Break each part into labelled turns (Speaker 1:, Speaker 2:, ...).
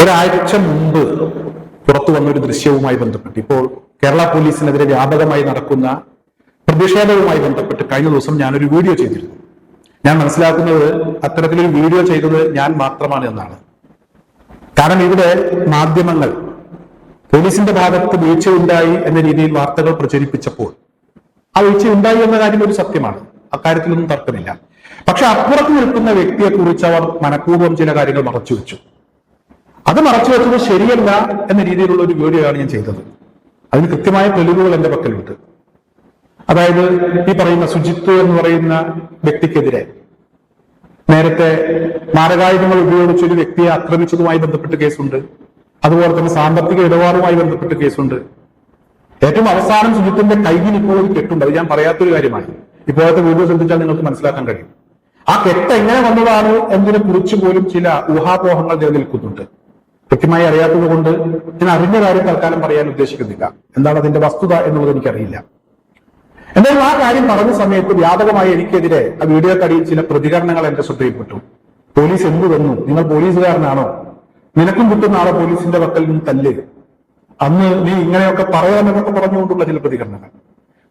Speaker 1: ഒരാഴ്ച മുമ്പ് പുറത്തു വന്ന ഒരു ദൃശ്യവുമായി ബന്ധപ്പെട്ട് ഇപ്പോൾ കേരള പോലീസിനെതിരെ വ്യാപകമായി നടക്കുന്ന പ്രതിഷേധവുമായി ബന്ധപ്പെട്ട് കഴിഞ്ഞ ദിവസം ഞാനൊരു വീഡിയോ ചെയ്തിരുന്നു. ഞാൻ മനസ്സിലാക്കുന്നത് അത്തരത്തിലൊരു വീഡിയോ ചെയ്തത് ഞാൻ മാത്രമാണ് എന്നാണ്. കാരണം ഇവിടെ മാധ്യമങ്ങൾ പോലീസിന്റെ ഭാഗത്ത് വീഴ്ച ഉണ്ടായി എന്ന രീതിയിൽ വാർത്തകൾ പ്രചരിപ്പിച്ചപ്പോൾ ആ വീഴ്ച ഉണ്ടായി എന്ന കാര്യം ഒരു സത്യമാണ്. അക്കാര്യത്തിലൊന്നും തർക്കമില്ല. പക്ഷെ അപ്പുറത്ത് നിൽക്കുന്ന വ്യക്തിയെക്കുറിച്ച് അവർ മനഃപൂർവം ചില കാര്യങ്ങൾ മറച്ചു വെച്ചു അത് മറച്ചു വെച്ചത് ശരിയല്ല എന്ന രീതിയിലുള്ള ഒരു വീഡിയോയാണ് ഞാൻ ചെയ്തത്. അതിന് കൃത്യമായ തെളിവുകൾ എന്റെ പക്കലുണ്ട്. അതായത് ഈ പറയുന്ന ശുചിത്വ എന്ന് പറയുന്ന വ്യക്തിക്കെതിരെ നേരത്തെ മാരകായുധങ്ങൾ ഉപയോഗിച്ച് ഒരു വ്യക്തിയെ ആക്രമിച്ചതുമായി ബന്ധപ്പെട്ട് കേസുണ്ട്. അതുപോലെ തന്നെ സാമ്പത്തിക ഇടപാടുമായി ബന്ധപ്പെട്ട് കേസുണ്ട്. ഏറ്റവും അവസാനം സുജിത്തിന്റെ കയ്യിൽ ഇപ്പോൾ ഒരു കെട്ടുണ്ട്. അത് ഞാൻ പറയാത്തൊരു കാര്യമാണ്. ഇപ്പോഴത്തെ വീഡിയോ ശ്രദ്ധിച്ചാൽ നിങ്ങൾക്ക് മനസ്സിലാക്കാൻ കഴിയും. ആ കെട്ട് എങ്ങനെ വന്നതാണ് എന്നതിനെ കുറിച്ച് പോലും ചില ഊഹാപോഹങ്ങൾ നിലനിൽക്കുന്നുണ്ട്. കൃത്യമായി അറിയാത്തത് കൊണ്ട് ഞാൻ അറിഞ്ഞ കാര്യം തൽക്കാലം പറയാൻ ഉദ്ദേശിക്കുന്നില്ല. എന്താണ് അതിന്റെ വസ്തുത എന്നുള്ളത് എനിക്കറിയില്ല. എന്തായാലും ആ കാര്യം പറഞ്ഞ സമയത്ത് വ്യാപകമായി എനിക്കെതിരെ ആ വീഡിയോ കടിയിൽ ചില പ്രതികരണങ്ങൾ എന്റെ ശ്രദ്ധയിൽപ്പെട്ടു. പോലീസ് എന്ത് വന്നു നിങ്ങൾ പോലീസുകാരനാണോ? നിനക്കും കിട്ടുന്ന ആളെ പോലീസിന്റെ പക്കൽ നിന്ന് തല്ല്. അന്ന് നീ ഇങ്ങനെയൊക്കെ പറയാമെന്നൊക്കെ പറഞ്ഞുകൊണ്ടുള്ള ചില പ്രതികരണങ്ങൾ.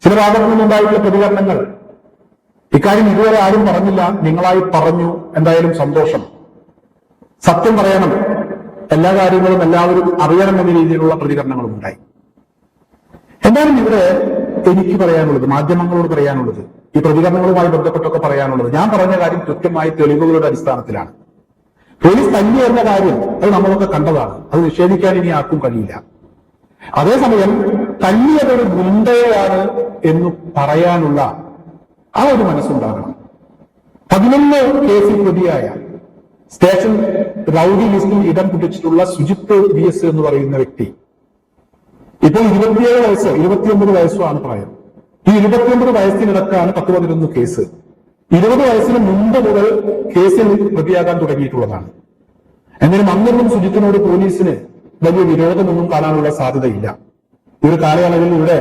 Speaker 1: ചില ഭാഗത്തു നിന്നുണ്ടായിട്ടുള്ള പ്രതികരണങ്ങൾ. ഇക്കാര്യം ഇതുവരെ ആരും പറഞ്ഞില്ല. നിങ്ങളായി പറഞ്ഞു. എന്തായാലും സന്തോഷം. സത്യം പറയണം. എല്ലാ കാര്യങ്ങളും എല്ലാവരും അറിയണം എന്ന രീതിയിലുള്ള പ്രതികരണങ്ങളും ഉണ്ടായി. എന്തായാലും ഇവിടെ എനിക്ക് പറയാനുള്ളത് മാധ്യമങ്ങളോട് പറയാനുള്ളത് ഈ പ്രതികരണങ്ങളുമായി ബന്ധപ്പെട്ടൊക്കെ പറയാനുള്ളത് ഞാൻ പറഞ്ഞ കാര്യം കൃത്യമായി തെളിവുകളുടെ അടിസ്ഥാനത്തിലാണ്. പോലീസ് തന്നെ എന്ന കാര്യം അത് നമ്മളൊക്കെ കണ്ടതാണ്. അത് നിഷേധിക്കാൻ ഇനി ആർക്കും കഴിയില്ല. അതേസമയം തല്ലിയതൊരു ഗുണ്ടയാണ് എന്ന് പറയാനുള്ള ആ ഒരു മനസ്സുണ്ടാകണം. പതിനൊന്ന് കേസിൽ പ്രതിയായ സ്റ്റേഷൻ റൌഡി ലിസ്റ്റിൽ ഇടം പിടിച്ചിട്ടുള്ള സുജിത്ത് വി എസ് എന്ന് പറയുന്ന വ്യക്തി. ഇപ്പോൾ ഇരുപത്തിയേഴ് വയസ്സ് ഇരുപത്തിയൊമ്പത് വയസ്സുമാണ് പ്രായം. ഈ ഇരുപത്തിയൊമ്പത് വയസ്സിനിടക്കാണ് പത്ത് പതിനൊന്ന് കേസ്. ഇരുപത് വയസ്സിന് മുമ്പ് മുതൽ കേസിൽ പ്രതിയാകാൻ തുടങ്ങിയിട്ടുള്ളതാണ്. എന്നാലും അന്നൊന്നും സുജിത്തിനോട് പോലീസിന് വലിയ വിരോധമൊന്നും കാണാനുള്ള സാധ്യതയില്ല. ഈ ഒരു കാലയളവിൽ ഇവിടെ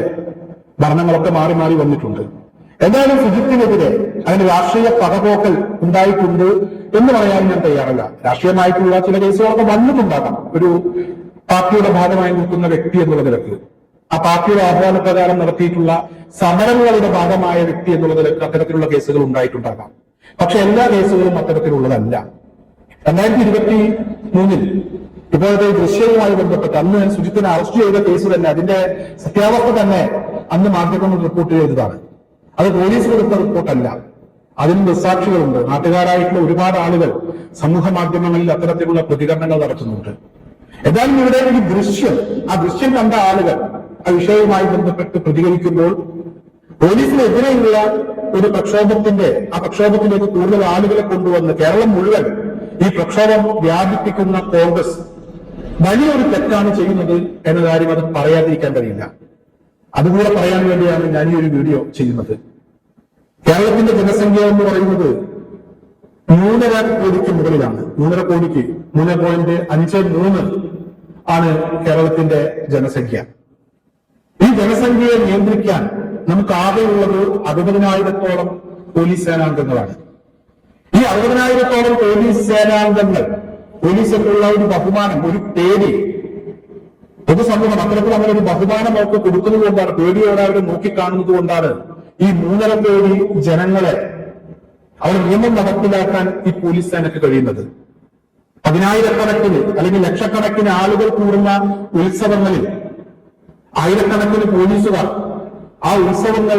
Speaker 1: ഭരണങ്ങളൊക്കെ മാറി മാറി വന്നിട്ടുണ്ട്. എന്തായാലും ശുചിത്വത്തിനെതിരെ അതിന് രാഷ്ട്രീയ പകപോക്കൽ ഉണ്ടായിട്ടുണ്ട് എന്ന് പറയാൻ ഞാൻ തയ്യാറല്ല. രാഷ്ട്രീയമായിട്ടുള്ള ചില കേസുകളൊക്കെ വന്നിട്ടുണ്ടാകാം. ഒരു പാർട്ടിയുടെ ഭാഗമായി നിൽക്കുന്ന വ്യക്തി എന്നുള്ള നിലയ്ക്ക്. ആ പാർട്ടിയുടെ ആഹ്വാനപ്രകാരം നടത്തിയിട്ടുള്ള സമരങ്ങളുടെ ഭാഗമായ വ്യക്തി എന്നുള്ള നിലയ്ക്ക് അത്തരത്തിലുള്ള കേസുകൾ ഉണ്ടായിട്ടുണ്ടാകാം. പക്ഷെ എല്ലാ കേസുകളും അത്തരത്തിലുള്ളതല്ല. രണ്ടായിരത്തി ഇരുപത്തി മൂന്നിൽ ഇപ്പോഴത്തെ ദൃശ്യവുമായി ബന്ധപ്പെട്ട് അന്ന് സുജിത്തിനെ അറസ്റ്റ് ചെയ്ത കേസ് തന്നെ അതിന്റെ സത്യാവസ്ഥ തന്നെ അന്ന് മാധ്യമങ്ങൾ റിപ്പോർട്ട് ചെയ്തതാണ്. അത് പോലീസ് കൊടുത്ത റിപ്പോർട്ടല്ല. അതിന് ദുസാക്ഷികളുണ്ട് നാട്ടുകാരായിട്ടുള്ള ഒരുപാട് ആളുകൾ സമൂഹ മാധ്യമങ്ങളിൽ അത്തരത്തിലുള്ള പ്രതികരണങ്ങൾ നടത്തുന്നുണ്ട്. ഏതായാലും ഇവിടെ ഒരു ദൃശ്യം ആ ദൃശ്യം കണ്ട ആളുകൾ ആ വിഷയവുമായി ബന്ധപ്പെട്ട് പ്രതികരിക്കുമ്പോൾ പോലീസിനെതിരെയുള്ള ഒരു പ്രക്ഷോഭത്തിന്റെ ആ പ്രക്ഷോഭത്തിലേക്ക് കൂടുതൽ ആളുകളെ കൊണ്ടുവന്ന് കേരളം മുഴുവൻ ഈ പ്രക്ഷോഭം വ്യാപിപ്പിക്കുന്ന കോൺഗ്രസ് വലിയൊരു തെറ്റാണ് ചെയ്യുന്നത് എന്ന കാര്യം അത് പറയാതിരിക്കാൻ കഴിയില്ല. അതുകൂടെ പറയാൻ വേണ്ടിയാണ് ഞാൻ ഈ ഒരു വീഡിയോ ചെയ്യുന്നത്. കേരളത്തിന്റെ ജനസംഖ്യ എന്ന് പറയുന്നത് മൂന്നര കോടിക്ക് മുകളിലാണ്. മൂന്നര കോടിക്ക് മൂന്ന് പോയിന്റ് അഞ്ച് മൂന്ന് ആണ് കേരളത്തിന്റെ ജനസംഖ്യ. ഈ ജനസംഖ്യയെ നിയന്ത്രിക്കാൻ നമുക്ക് ആകെയുള്ളത് അറുപതിനായിരത്തോളം പോലീസ് സേനാംഗങ്ങളാണ്. ഈ അറുപതിനായിരത്തോളം പോലീസ് സേനാംഗങ്ങൾ പോലീസിനുള്ള ഒരു ബഹുമാനം ഒരു പേടി. പൊതുസമൂഹം അത്തരത്തിൽ അങ്ങനെ ഒരു ബഹുമാനം അവർക്ക് കൊടുക്കുന്നത് കൊണ്ടാണ് പേടിയോടെ അവരെ നോക്കിക്കാണുന്നത് കൊണ്ടാണ് ഈ മൂന്നര കോടി ജനങ്ങളെ അവർ നിയമം നടപ്പിലാക്കാൻ ഈ പോലീസ് സേനക്ക് കഴിയുന്നത്. പതിനായിരക്കണക്കിന് അല്ലെങ്കിൽ ലക്ഷക്കണക്കിന് ആളുകൾ കൂടുന്ന ഉത്സവങ്ങളിൽ ആയിരക്കണക്കിന് പോലീസുകാർ ആ ഉത്സവങ്ങൾ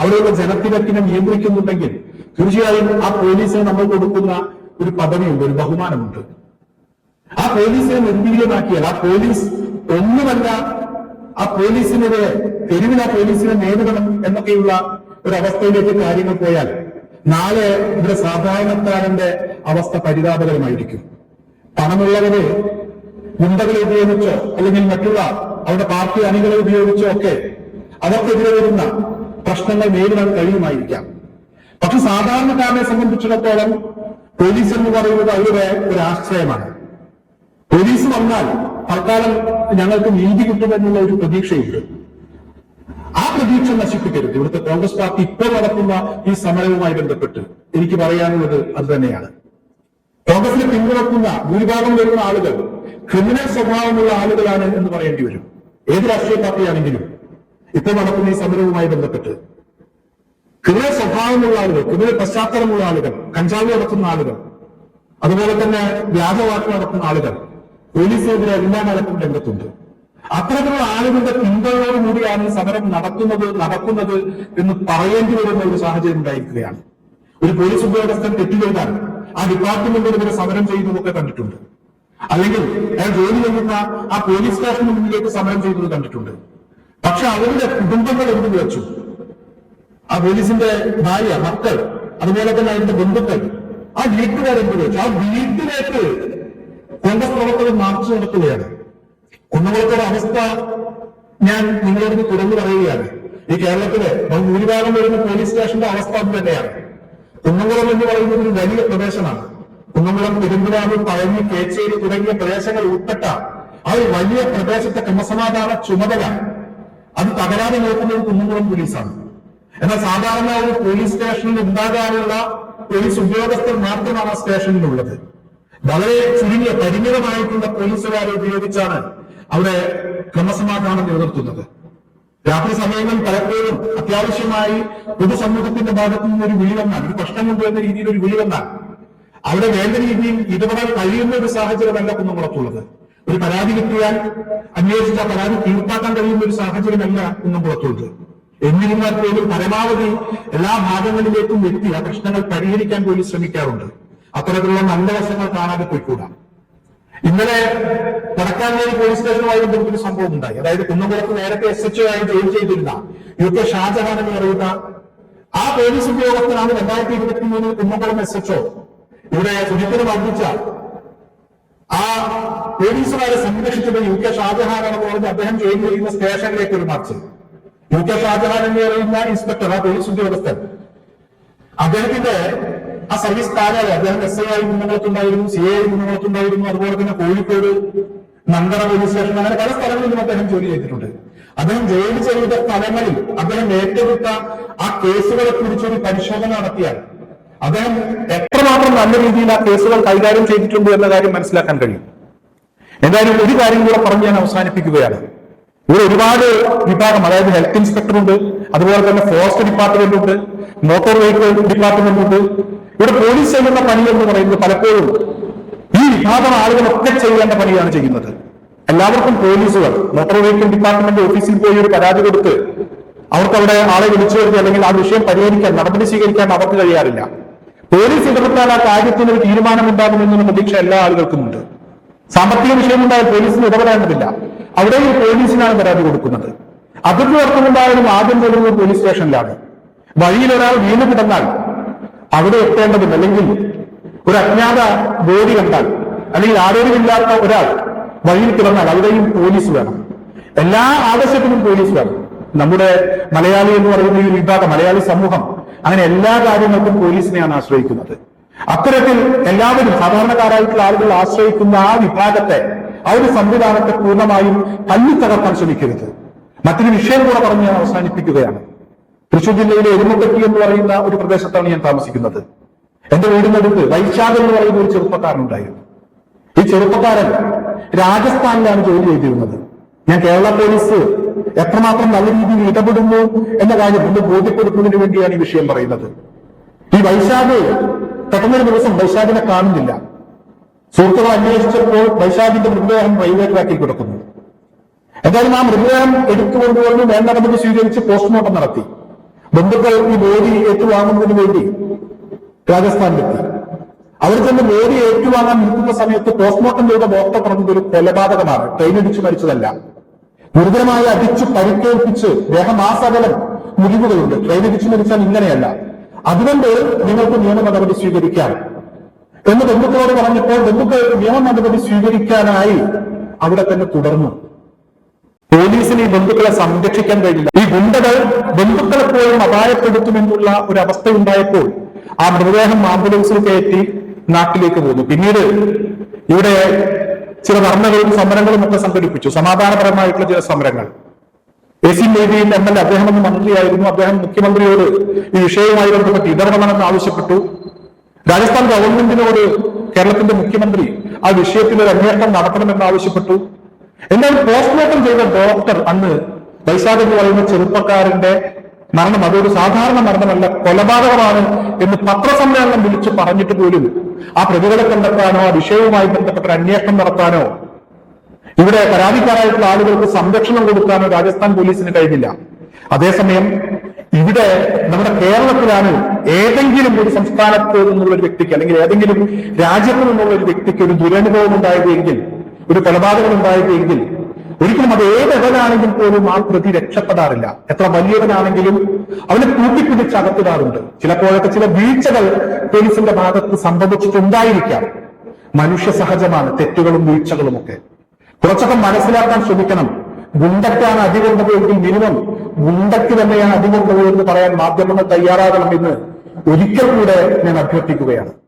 Speaker 1: അവിടെയുള്ള ജനത്തിരക്കിനെ നിയന്ത്രിക്കുന്നുണ്ടെങ്കിൽ തീർച്ചയായും ആ പോലീസിന് നമ്മൾ കൊടുക്കുന്ന ഒരു പദവിയുണ്ട് ഒരു ബഹുമാനമുണ്ട്. ആ പോലീസിനെ നിർവീര്യമാക്കിയാൽ ആ പോലീസ് ഒന്നുമല്ല ആ പോലീസിനെതിരെ തെരുവിൽ ആ പോലീസിനെ നേരിടണം എന്നൊക്കെയുള്ള ഒരു അവസ്ഥയിലേക്ക് കാര്യങ്ങൾ പോയാൽ നാളെ ഇവിടെ സാധാരണക്കാരന്റെ അവസ്ഥ പരിതാപകരമായിരിക്കും. പണമുള്ളവര് ഗുണ്ടകളെ ഉപയോഗിച്ചോ അല്ലെങ്കിൽ മറ്റുള്ള അവരുടെ പാർട്ടി അണികളെ ഉപയോഗിച്ചോ ഒക്കെ അവർക്കെതിരെ വരുന്ന പ്രശ്നങ്ങൾ നേരിടാൻ കഴിയുമായിരിക്കാം. പക്ഷെ സാധാരണക്കാരനെ സംബന്ധിച്ചിടത്തോളം പോലീസ് എന്ന് പറയുന്നത് അവരുടെ ഒരു ആശ്രയമാണ്. പോലീസ് വന്നാൽ തൽക്കാലം ഞങ്ങൾക്ക് നീതി കിട്ടുമെന്നുള്ള ഒരു പ്രതീക്ഷയുണ്ട്. പ്രതീക്ഷ നശിപ്പിക്കരുത്. ഇവിടുത്തെ കോൺഗ്രസ് പാർട്ടി ഇപ്പോൾ നടത്തുന്ന ഈ സമരവുമായി ബന്ധപ്പെട്ട് എനിക്ക് പറയാനുള്ളത് അത് തന്നെയാണ്. കോൺഗ്രസിനെ പിന്തുണക്കുന്ന ഭൂരിഭാഗം വരുന്ന ആളുകൾ ക്രിമിനൽ സ്വഭാവമുള്ള ആളുകളാണ് എന്ന് പറയേണ്ടി വരും. ഏത് രാഷ്ട്രീയ പാർട്ടിയാണെങ്കിലും ഇപ്പോൾ നടക്കുന്ന ഈ സമരവുമായി ബന്ധപ്പെട്ട് ക്രിമിനൽ സ്വഭാവമുള്ള ആളുകൾ ക്രിമിനൽ പശ്ചാത്തലമുള്ള ആളുകൾ കഞ്ചാവ് നടത്തുന്ന ആളുകൾ അതുപോലെ തന്നെ വ്യാജവാക്ക് നടത്തുന്ന ആളുകൾ പോലീസിനെതിരെ എല്ലാ കാലത്തും രംഗത്തുണ്ട്. അത്തരത്തിലുള്ള ആളുകളുടെ പിന്തുണയോടുകൂടിയാണ് സമരം നടക്കുന്നത് നടക്കുന്നത് എന്ന് പറയേണ്ടി വരുന്ന ഒരു സാഹചര്യം ഉണ്ടായിരിക്കുകയാണ്. ഒരു പോലീസ് ഉദ്യോഗസ്ഥൻ തെറ്റ് ചെയ്താൽ ആ ഡിപ്പാർട്ട്മെന്റിനെതിരെ സമരം ചെയ്യുന്നതൊക്കെ കണ്ടിട്ടുണ്ട്. അല്ലെങ്കിൽ അയാൾ ജോലി ചെയ്യുന്ന ആ പോലീസ് സ്റ്റേഷന് മുന്നിലേക്ക് സമരം ചെയ്യുന്നത് കണ്ടിട്ടുണ്ട്. പക്ഷെ അവരുടെ കുടുംബങ്ങൾ എന്ത് വെച്ചു ആ പോലീസിന്റെ ഭാര്യ മക്കൾ അതുപോലെ തന്നെ അതിന്റെ ബന്ധുക്കൾ ആ വീട്ടുകാരെന്ത് വെച്ചു ആ വീട്ടിലേക്ക് കോൺഗ്രസ് പ്രവർത്തകർ മാർച്ച് നടത്തുകയാണ്. കുന്നകുളത്തിന്റെ അവസ്ഥ ഞാൻ നിങ്ങളോട് തുറന്നു പറയുകയാണ്. ഈ കേരളത്തിലെ ഭൂരിഭാഗം വരുന്ന പോലീസ് സ്റ്റേഷന്റെ അവസ്ഥ അത് തന്നെയാണ്. കുന്നംകുളം എന്ന് പറയുന്നത് ഒരു വലിയ പ്രദേശമാണ്. കുന്നംകുളം പെരുമ്പുരാവ് പഴഞ്ഞി കേച്ചേരി തുടങ്ങിയ പ്രദേശങ്ങൾ ഉൾപ്പെട്ട ആ ഒരു വലിയ പ്രദേശത്തെ ക്രമസമാധാന ചുമതല അത് തകരാതെ നോക്കുന്നത് കുന്നംകുളം പോലീസാണ് എന്നാൽ സാധാരണ ഒരു പോലീസ് സ്റ്റേഷനിൽ ഉണ്ടാകാനുള്ള പോലീസ് ഉദ്യോഗസ്ഥർ മാത്രമാണ് ആ സ്റ്റേഷനിലുള്ളത് വളരെ ചുരുങ്ങിയ പരിമിതമായിട്ടുള്ള പോലീസുകാരെ ഉപയോഗിച്ചാണ് അവിടെ ക്രമസമാധാനം നിലനിർത്തുന്നത്. രാത്രി സമയങ്ങളിൽ പലപ്പോഴും അത്യാവശ്യമായി പൊതുസമൂഹത്തിന്റെ ഭാഗത്തു നിന്ന് ഒരു വിളി വന്നാൽ ഒരു പ്രശ്നം കൊണ്ടുവരുന്ന രീതിയിൽ ഒരു വിളി വന്നാൽ അവിടെ വേണ്ട രീതിയിൽ ഇടപെടാൻ കഴിയുന്ന ഒരു സാഹചര്യമല്ല കുന്നംകുളത്തുള്ളത്. ഒരു പരാതി കിട്ടിയാൽ അന്വേഷിച്ച പരാതി തീർപ്പാക്കാൻ കഴിയുന്ന ഒരു സാഹചര്യമല്ല കുന്നംകുളത്തുള്ളത്. എന്നിരുന്നാൽ പോലും പരമാവധി എല്ലാ ഭാഗങ്ങളിലേക്കും എത്തി ആ പ്രശ്നങ്ങൾ പരിഹരിക്കാൻ പോലും ശ്രമിക്കാറുണ്ട്. അത്തരത്തിലുള്ള നല്ല വശങ്ങൾ കാണാതെ പോയിക്കൂടാ. ഇന്നലെ വടക്കാഞ്ചേരി പോലീസ് സ്റ്റേഷനുമായി ബന്ധപ്പെട്ടൊരു സംഭവം ഉണ്ടായി. അതായത് കുന്നംകുളത്ത് നേരത്തെ എസ് എച്ച് ആയി ജോലി ചെയ്തിരുന്ന യു കെ ഷാജഹാൻ എന്ന് പറയുന്ന ആ പോലീസ് ഉദ്യോഗസ്ഥനാണ് രണ്ടായിരത്തി ഇരുപത്തി മൂന്നിൽ കുന്നംകുളം എസ് എച്ച് ഇവിടെ സുജിത്തിന് വർദ്ധിച്ച ആ പോലീസുകാരെ സംരക്ഷിച്ചത് യു കെ ഷാജഹാനാണെന്ന് പറഞ്ഞ് അദ്ദേഹം ജോലി ചെയ്യുന്ന സ്റ്റേഷനിലേക്ക് ഒരു മാർച്ച്. യു കെ ഷാജഹാൻ എന്ന് പറയുന്ന ഇൻസ്പെക്ടർ ആ പോലീസ് ഉദ്യോഗസ്ഥൻ. അദ്ദേഹത്തിന്റെ ആ സർവീസ് കാലായി അദ്ദേഹം എസ് ഐ ആയി കുന്നംകുളത്തുണ്ടായിരുന്നു സി ഐ കുന്നംകുളത്തുണ്ടായിരുന്നു അതുപോലെ തന്നെ കോഴിക്കോട് നന്ദന പോലീസ് സ്റ്റേഷൻ അങ്ങനെ പല സ്ഥലങ്ങളിലും അദ്ദേഹം ജോലി ചെയ്തിട്ടുണ്ട്. അദ്ദേഹം ജോലി ചെയ്ത സ്ഥലങ്ങളിൽ അദ്ദേഹം ഏറ്റെടുത്ത ആ കേസുകളെ കുറിച്ചൊരു പരിശോധന നടത്തിയാൽ അദ്ദേഹം എത്രമാത്രം നല്ല രീതിയിൽ ആ കേസുകൾ കൈകാര്യം ചെയ്തിട്ടുണ്ട് എന്ന കാര്യം മനസ്സിലാക്കാൻ കഴിയും. എന്തായാലും ഒരു കാര്യം കൂടെ പറഞ്ഞ് ഞാൻ അവസാനിപ്പിക്കുകയാണ്. ഇവിടെ ഒരുപാട് വിഭാഗം അതായത് ഹെൽത്ത് ഇൻസ്പെക്ടർ ഉണ്ട് അതുപോലെ തന്നെ ഫോറസ്റ്റ് ഡിപ്പാർട്ട്മെന്റ് ഉണ്ട് മോട്ടോർ വെഹിക്കിൾ ഡിപ്പാർട്ട്മെന്റ് ഉണ്ട് ഇവിടെ പോലീസ് ചെയ്യുന്ന പണി എന്ന് പറയുന്നത് പലപ്പോഴും ഈ വിഭാഗം ആളുകളൊക്കെ ചെയ്യേണ്ട പണിയാണ് ചെയ്യുന്നത്. എല്ലാവർക്കും പോലീസുകൾ മോട്ടോർ വെഹിക്കിൾ ഡിപ്പാർട്ട്മെന്റ് ഓഫീസിൽ പോയി ഒരു പരാതി കൊടുത്ത് അവർക്ക് അവിടെ ആളെ വിളിച്ചു വരുത്തി അല്ലെങ്കിൽ ആ വിഷയം പരിഹരിക്കാൻ നടപടി സ്വീകരിക്കാൻ അവർക്ക് കഴിയാറില്ല. പോലീസ് ഇടപെട്ടാൽ ആ കാര്യത്തിന് ഒരു തീരുമാനമുണ്ടാകുമെന്നുള്ള പ്രതീക്ഷ എല്ലാ ആളുകൾക്കും ഉണ്ട്. സാമ്പത്തിക വിഷയമുണ്ടായാൽ പോലീസിന് ഇടപെടേണ്ടതില്ല. അവിടെയും പോലീസിനാണ് പരാതി കൊടുക്കുന്നത്. അതിർത്തി വർക്കമുണ്ടായാലും ആദ്യം പോകുന്നത് പോലീസ് സ്റ്റേഷനിലാണ്. വഴിയിൽ ഒരാൾ വീണ് കിടന്നാൽ അവിടെ എത്തേണ്ടതും അല്ലെങ്കിൽ ഒരു അജ്ഞാത ബോഡി കണ്ടാൽ അല്ലെങ്കിൽ ആരോഗ്യമില്ലാത്ത ഒരാൾ വഴിയിൽ കിടന്നാൽ അവിടെയും പോലീസ് വേണം. എല്ലാ ആവശ്യത്തിനും പോലീസ് വേണം. നമ്മുടെ മലയാളി എന്ന് പറയുന്ന ഈ വിഭാഗം മലയാളി സമൂഹം അങ്ങനെ എല്ലാ കാര്യങ്ങൾക്കും പോലീസിനെയാണ് ആശ്രയിക്കുന്നത്. അത്തരത്തിൽ എല്ലാവരും സാധാരണക്കാരായിട്ടുള്ള ആളുകൾ ആശ്രയിക്കുന്ന ആ വിഭാഗത്തെ ആ ഒരു സംവിധാനത്തെ പൂർണമായും തല്ലിത്തകർക്കാൻ ശ്രമിക്കരുത്. മറ്റൊരു വിഷയം കൂടെ പറഞ്ഞ് ഞാൻ അവസാനിപ്പിക്കുകയാണ്. തൃശൂർ ജില്ലയിലെ എരുമപ്പെട്ടി എന്ന് പറയുന്ന ഒരു പ്രദേശത്താണ് ഞാൻ താമസിക്കുന്നത്. എന്റെ വീടിനടുത്ത് വൈശാഖ് എന്ന് പറയുന്ന ഒരു ചെറുപ്പക്കാരനുണ്ടായിരുന്നു ഈ ചെറുപ്പക്കാരൻ രാജസ്ഥാനിലാണ് ജോലി ചെയ്തിരുന്നത്. ഞാൻ കേരള പോലീസ് എത്രമാത്രം നല്ല രീതിയിൽ ഇടപെടുന്നു എന്ന കാര്യം ഒന്ന് ബോധ്യപ്പെടുത്തുന്നതിന് വേണ്ടിയാണ് ഈ വിഷയം പറയുന്നത്. ഈ വൈശാഖ് പെട്ടെന്നൊരു ദിവസം വൈശാഖിനെ കാണുന്നില്ല. സുഹൃത്തുക്കൾ അന്വേഷിച്ചപ്പോൾ വൈശാഖിന്റെ മൃതദേഹം റെയിൽവേ ട്രാക്കിൽ കിടക്കുന്നു. എന്തായാലും ആ മൃതദേഹം എടുത്തുകൊണ്ടുവന്ന് വേണ്ട നടപടി സ്വീകരിച്ച് പോസ്റ്റ്മോർട്ടം നടത്തി. ബന്ധുക്കൾ ഈ ബോഡി ഏറ്റുവാങ്ങുന്നതിന് വേണ്ടി രാജസ്ഥാനിലെത്തി. അവർ ചെന്ന് ബോഡി ഏറ്റുവാങ്ങാൻ നിൽക്കുന്ന സമയത്ത് പോസ്റ്റ്മോർട്ടം ചെയ്ത ഡോക്ടർ പറഞ്ഞത് ഒരു കൊലപാതകമാണ്. ട്രെയിനടിച്ച് മരിച്ചതല്ല. ഗുരുതരമായി അടിച്ചു പരിക്കേൽപ്പിച്ച് ദേഹമാസകലം മുറിവുകളുണ്ട്. ട്രെയിനടിച്ച് മരിച്ചാൽ ഇങ്ങനെയല്ല. അതുകൊണ്ട് നിങ്ങൾക്ക് നിയമ നടപടി സ്വീകരിക്കാം. എന്ന് ബന്ധുക്കളോട് പറഞ്ഞപ്പോൾ ബന്ധുക്കൾ നിയമ നടപടി സ്വീകരിക്കാനായി അവിടെ തന്നെ തുടർന്നു. പോലീസിന് ഈ ബന്ധുക്കളെ സംരക്ഷിക്കാൻ കഴിയില്ല. ഈ ഗുണ്ടകൾ ബന്ധുക്കളെ പോലും അപായപ്പെടുത്തുമെന്നുള്ള ഒരു അവസ്ഥ ഉണ്ടായപ്പോൾ ആ മൃതദേഹം ആംബുലൻസിൽ കയറ്റി നാട്ടിലേക്ക് പോന്നു. പിന്നീട് ഇവിടെ ചില ധർമ്മകളും സമരങ്ങളും ഒക്കെ സംഘടിപ്പിച്ചു. സമാധാനപരമായിട്ടുള്ള ചില സമരങ്ങൾ. A C Moideen M L A അദ്ദേഹം ഒന്ന് മന്ത്രിയായിരുന്നു. അദ്ദേഹം മുഖ്യമന്ത്രിയോട് ഈ വിഷയവുമായി ബന്ധപ്പെട്ട് ഇടപെടണമെന്ന് ആവശ്യപ്പെട്ടു. രാജസ്ഥാൻ ഗവൺമെന്റിനോട് കേരളത്തിന്റെ മുഖ്യമന്ത്രി ആ വിഷയത്തിൽ ഒരു അന്വേഷണം നടത്തണമെന്ന് ആവശ്യപ്പെട്ടു. എന്നാൽ പോസ്റ്റ്മോർട്ടം ചെയ്ത ഡോക്ടർ അന്ന് വൈശാഖ് എന്ന് പറയുന്ന ചെറുപ്പക്കാരന്റെ മരണം അതൊരു സാധാരണ മരണമല്ല കൊലപാതകമാണ് എന്ന് പത്രസമ്മേളനം വിളിച്ചു പറഞ്ഞിട്ട് പോലും ആ പ്രതികളെ കണ്ടെത്താനോ ആ വിഷയവുമായി ബന്ധപ്പെട്ട അന്വേഷണം നടത്താനോ ഇവിടെ പരാതിക്കാരായിട്ടുള്ള ആളുകൾക്ക് സംരക്ഷണം കൊടുക്കാനോ രാജസ്ഥാൻ പോലീസിന് കഴിഞ്ഞില്ല. അതേസമയം ഇവിടെ നമ്മുടെ കേരളത്തിലാണ് ഏതെങ്കിലും ഒരു സംസ്ഥാനത്ത് നിന്നുള്ള ഒരു വ്യക്തിക്ക് അല്ലെങ്കിൽ ഏതെങ്കിലും രാജ്യത്ത് നിന്നുള്ള ഒരു വ്യക്തിക്ക് ഒരു ദുരനുഭവം ഉണ്ടായത് എങ്കിൽ ഒരു കൊലപാതകം ഉണ്ടായിട്ടെങ്കിൽ ഒരിക്കലും അത് ഏതെവനാണെങ്കിൽ പോലും ആ പ്രതി രക്ഷപ്പെടാറില്ല. എത്ര വലിയവനാണെങ്കിലും അവനെ കൂട്ടിപ്പിടിച്ച് അകത്തിടാറുണ്ട് ചിലപ്പോഴൊക്കെ ചില വീഴ്ചകൾ പോലീസിന്റെ ഭാഗത്ത് സംഭവിച്ചിട്ടുണ്ടായിരിക്കാം. മനുഷ്യ സഹജമാണ് തെറ്റുകളും വീഴ്ചകളും ഒക്കെ. കുറച്ചൊക്കെ മനസ്സിലാക്കാൻ ശ്രമിക്കണം. ഗുണ്ടയ്ക്കാണ് അടികൊണ്ടത് എങ്കിൽ മിനിമം ഗുണ്ടയ്ക്ക് തന്നെയാണ് അടികൊണ്ടത് എന്ന് പറയാൻ മാധ്യമങ്ങൾ തയ്യാറാകണം എന്ന് ഒരിക്കൽ കൂടെ ഞാൻ അഭ്യർത്ഥിക്കുകയാണ്.